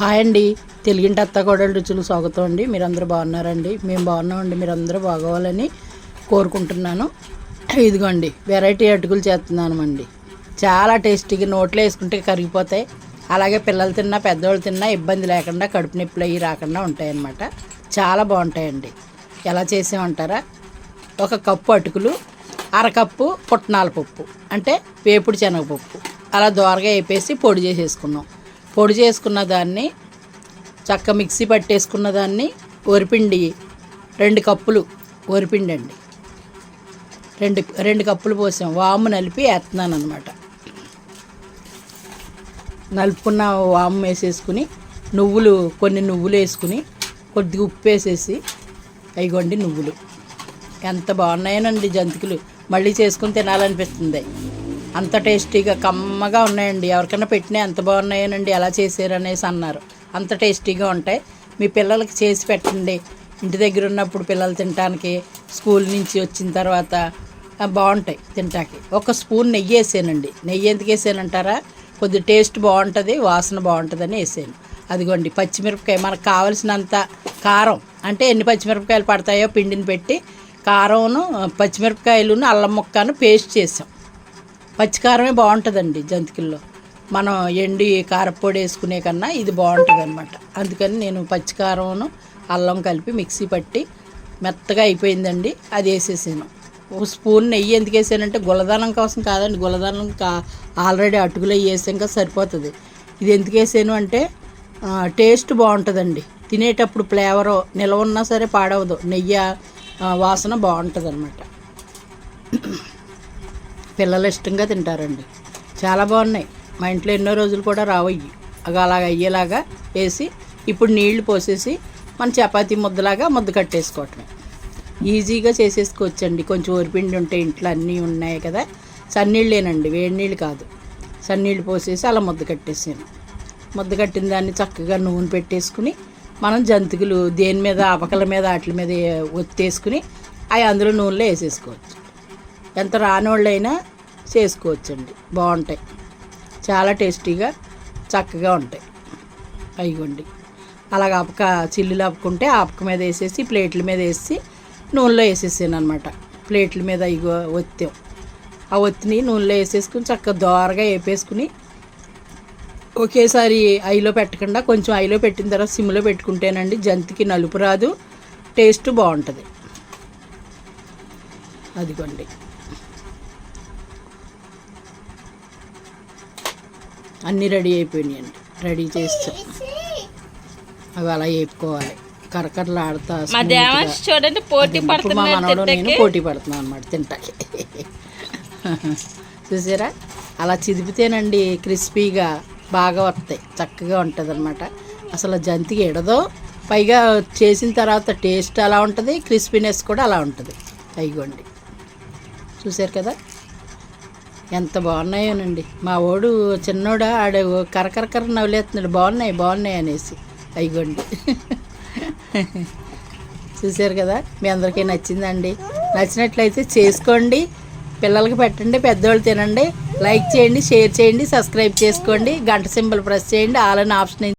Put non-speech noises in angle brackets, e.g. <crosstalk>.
Hi అండి. తెలుగింటి అత్తగోడల రుచులు స్వాగతం అండి. మీరందరూ బాగున్నారండి. మేము బాగున్నామండి. మీరందరూ బాగోవాలని కోరుకుంటున్నాను. ఇదిగోండి వెరైటీ అటుకులు చేస్తున్నాను అండి చాలా టేస్టీగా నోట్లో వేసుకుంటే కరిగిపోతాయి. అలాగే పిల్లలు తిన్నా పెద్దవాళ్ళు తిన్నా ఇబ్బంది లేకుండా కడుపు నొప్పులు అవి రాకుండా ఉంటాయన్నమాట. చాలా బాగుంటాయండి. ఎలా చేసామంటారా? ఒక కప్పు అటుకులు అరకప్పు పుట్నాల పప్పు అంటే వేపుడు శనగపప్పు. అలా దోరగా వేపేసి పొడి చేసేసుకున్నాం. పొడి చేసుకున్న దాన్ని చక్క మిక్సీ పట్టేసుకున్న దాన్ని వరిపిండి రెండు కప్పులు వరిపిండి అండి రెండు రెండు కప్పులు పోసాం. వాము నలిపి వేస్తున్నాను అనమాట నలుపుకున్న వాము వేసేసుకుని నువ్వులు కొన్ని నువ్వులు వేసుకుని కొద్దిగా ఉప్పు వేసేసి అయిగోండి నువ్వులు. ఎంత బాగున్నాయనండి జంతికలు. మళ్ళీ చేసుకుని తినాలనిపిస్తుంది. అంత టేస్టీగా కమ్మగా ఉన్నాయండి. ఎవరికైనా పెట్టినా ఎంత బాగున్నాయనండి ఎలా చేశారనేసి అన్నారు. అంత టేస్టీగా ఉంటాయి. మీ పిల్లలకి చేసి పెట్టండి. ఇంటి దగ్గర ఉన్నప్పుడు పిల్లలు తినడానికి స్కూల్ నుంచి వచ్చిన తర్వాత బాగుంటాయి తింటాకి ఒక స్పూన్ నెయ్యి వేసానండి. నెయ్యి ఎందుకు వేసానంటారా? కొద్ది టేస్ట్ బాగుంటుంది వాసన బాగుంటుందని వేసాను. అదిగోండి పచ్చిమిరపకాయ మనకు కావలసినంత కారం అంటే ఎన్ని పచ్చిమిరపకాయలు పడతాయో పిండిని పెట్టి కారంను పచ్చిమిరపకాయలును అల్లం ముక్కను పేస్ట్ చేసాం. పచ్చికారమే బాగుంటుందండి జంతికల్లో. మనం ఎండి కారపొడి వేసుకునే కన్నా ఇది బాగుంటుంది అనమాట అందుకని నేను పచ్చికారమును అల్లం కలిపి మిక్సీ పట్టి మెత్తగా అయిపోయిందండి అది వేసేసాను. ఒక స్పూన్ నెయ్యి ఎందుకు వేసానంటే గులదానం కోసం కాదండి గులదానం కా ఆల్రెడీ అటుకులు అవి వేసాం కదా సరిపోతుంది. ఇది ఎందుకు వేసాను అంటే టేస్ట్ బాగుంటుందండి. తినేటప్పుడు ఫ్లేవరు నిల్వ ఉన్నా సరే పాడవదు. నెయ్యి వాసన బాగుంటుంది పిల్లలు ఇష్టంగా తింటారండి. చాలా బాగున్నాయి. మా ఇంట్లో ఎన్నో రోజులు కూడా రావయ్యి అవి అలాగ అయ్యేలాగా వేసి ఇప్పుడు నీళ్ళు పోసేసి మన చపాతీ ముద్దలాగా ముద్ద కట్టేసుకోవటమే. ఈజీగా చేసేసుకోవచ్చండి. కొంచెం ఓరిపిండి ఉంటే ఇంట్లో అన్నీ ఉన్నాయి కదా. సన్నీళ్ళేనండి. వేడి నీళ్ళు కాదు. సన్నీళ్ళు పోసేసి అలా ముద్ద కట్టేసాను. ముద్ద కట్టిన దాన్ని చక్కగా నూనె పెట్టేసుకుని మనం జంతికలు దేని మీద అపకల మీద వాటి మీద ఒత్తేసుకుని అవి అందులో నూనెలో వేసేసుకోవచ్చు. ఎంత రానోళ్ళైనా చేసుకోవచ్చండి. బాగుంటాయి. చాలా టేస్టీగా చక్కగా ఉంటాయి. అయ్యండి అలాగ ఆపక చిల్లులు ఆపుకుంటే ఆపక మీద వేసేసి ప్లేట్ల మీద వేసి నూనెలో వేసేసాను అనమాట ప్లేట్ల మీద ఇగో ఒత్తాం. ఆ ఒత్తిని నూనెలో వేసేసుకుని చక్కగా దోరగా వేపేసుకుని ఒకేసారి ఐలో పెట్టకుండా కొంచెం ఐలో పెట్టిన తర్వాత సిమ్లో పెట్టుకుంటేనండి జంతికి నలుపు రాదు టేస్ట్ బాగుంటుంది. అదిగోండి. అన్నీ రెడీ అయిపోయినాయండి రెడీ చేస్తాం అవి అలా వేపుకోవాలి కరకరలు ఆడుతా చూడండి పోటీ పడుతున్నాడు మనవడు నేను. పోటీ పడుతున్నాను అనమాట తింటాకి. <laughs> చూసారా? అలా చిదిపితేనండి క్రిస్పీగా బాగా వస్తాయి. చక్కగా ఉంటుంది అనమాట అసలు జంతికి ఎడదో పైగా చేసిన తర్వాత టేస్ట్ అలా ఉంటుంది క్రిస్పీనెస్ కూడా అలా ఉంటుంది. అయిగోండి చూసారు కదా? ఎంత బాగున్నాయోనండి. మా ఓడు చిన్నోడా ఆడు కరకరకర నవ్వులేస్తున్నాడు బాగున్నాయి బాగున్నాయి అనేసి. అయిగోండి. చూసారు కదా మీ అందరికీ నచ్చిందండి. నచ్చినట్లయితే చేసుకోండి. పిల్లలకి పెట్టండి పెద్దవాళ్ళు తినండి. లైక్ చేయండి షేర్ చేయండి సబ్స్క్రైబ్ చేసుకోండి. గంట సింబల్ ప్రెస్ చేయండి. ఆల్ అని ఆప్షన్